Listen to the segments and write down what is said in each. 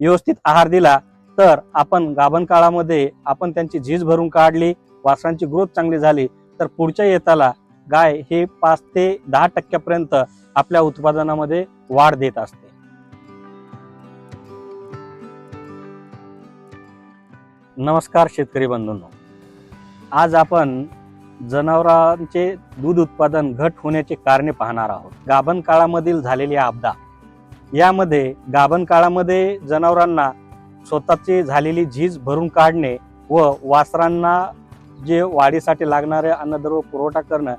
व्यवस्थित आहार दिला तर आपण गाभण काळामध्ये आपण त्यांची झीज भरून काढली वासरांची ग्रोथ चांगली झाली तर पुढच्या येताला गाय हे पाच ते दहा टक्क्यापर्यंत आपल्या उत्पादनामध्ये वाढ देत असते. नमस्कार शेतकरी बंधूंनो. आज आपण जनावरांचे दूध उत्पादन घट होण्याचे कारणे पाहणार आहोत. गाभण काळामधील झालेली आपदा यामध्ये गाभण काळामध्ये जनावरांना स्वतःची झालेली झीज भरून काढणे व वासरांना जे वाढीसाठी लागणारे अन्नद्रव्य पुरवठा करणं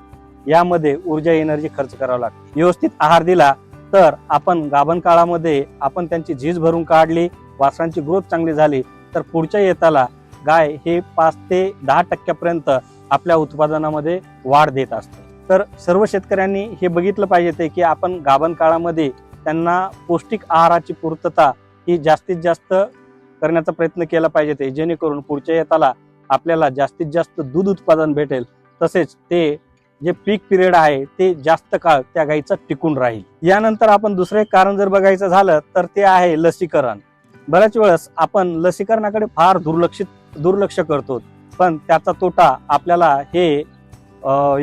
यामध्ये ऊर्जा एनर्जी खर्च करावा लागतो. व्यवस्थित आहार दिला तर आपण गाभण काळामध्ये आपण त्यांची झीज भरून काढली वासरांची ग्रोथ चांगली झाली तर पुढच्या येताला गाय हे पाच ते दहा टक्क्यापर्यंत आपल्या उत्पादनामध्ये वाढ देत असते. तर सर्व शेतकऱ्यांनी हे बघितलं पाहिजे ते की आपण गाभण काळामध्ये त्यांना पौष्टिक आहाराची पूर्तता ही जास्तीत जास्त करण्याचा प्रयत्न केला पाहिजे ते. जेणेकरून पुढच्या येताला आपल्याला जास्तीत जास्त दूध उत्पादन भेटेल. तसेच ते जे पीक पिरियड आहे ते जास्त काळ त्या गाईचा टिकून राहील. यानंतर आपण दुसरं एक कारण जर बघायचं झालं तर ते आहे लसीकरण. बऱ्याच वेळेस आपण लसीकरणाकडे फार दुर्लक्षित दुर्लक्ष करतो. पण त्याचा तोटा आपल्याला हे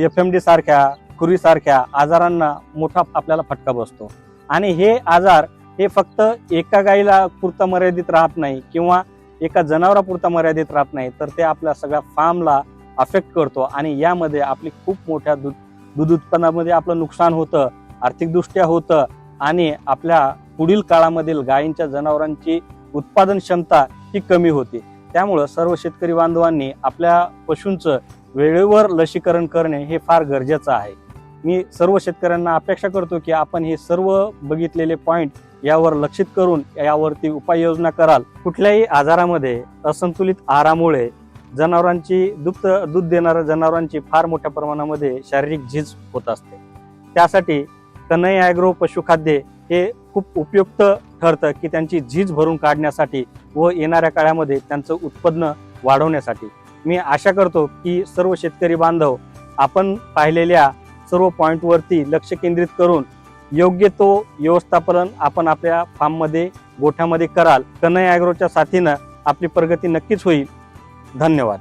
एफ एम डी सारख्या खुरीसारख्या आजारांना मोठा आपल्याला फटका बसतो. आणि हे आजार हे फक्त एका गाईला पुरता मर्यादित राहत नाही किंवा एका जनावरापुरता मर्यादित राहत नाही तर ते आपल्या सगळ्या फार्मला अफेक्ट करतो आणि यामध्ये आपली खूप मोठ्या दूध दूध उत्पन्नामध्ये आपलं नुकसान होतं आर्थिकदृष्ट्या होतं आणि आपल्या पुढील काळामधील गायींच्या जनावरांची उत्पादन क्षमता ही कमी होते. त्यामुळं सर्व शेतकरी बांधवांनी आपल्या पशूंचं वेळेवर लसीकरण करणे हे फार गरजेचं आहे. मी सर्व शेतकऱ्यांना अपेक्षा करतो की आपण हे सर्व बघितलेले पॉईंट यावर लक्षित करून यावरती उपाययोजना कराल. कुठल्याही आजारामध्ये असंतुलित आहारामुळे जनावरांची दुप्त दूध देणाऱ्या जनावरांची फार मोठ्या प्रमाणामध्ये शारीरिक झीज होत असते. त्यासाठी कन्हई ॲग्रो पशुखाद्य हे खूप उपयुक्त ठरतं की त्यांची झीज भरून काढण्यासाठी व येणाऱ्या काळामध्ये त्यांचं उत्पन्न वाढवण्यासाठी. मी आशा करतो की सर्व शेतकरी बांधव आपण पाहिलेल्या सर्व पॉईंटवरती लक्ष केंद्रित करून योग्य तो व्यवस्थापन आपण आपल्या फार्ममध्ये गोठ्यामध्ये कराल. कन्हई ॲग्रोच्या साथीनं आपली प्रगती नक्कीच होईल. धन्यवाद.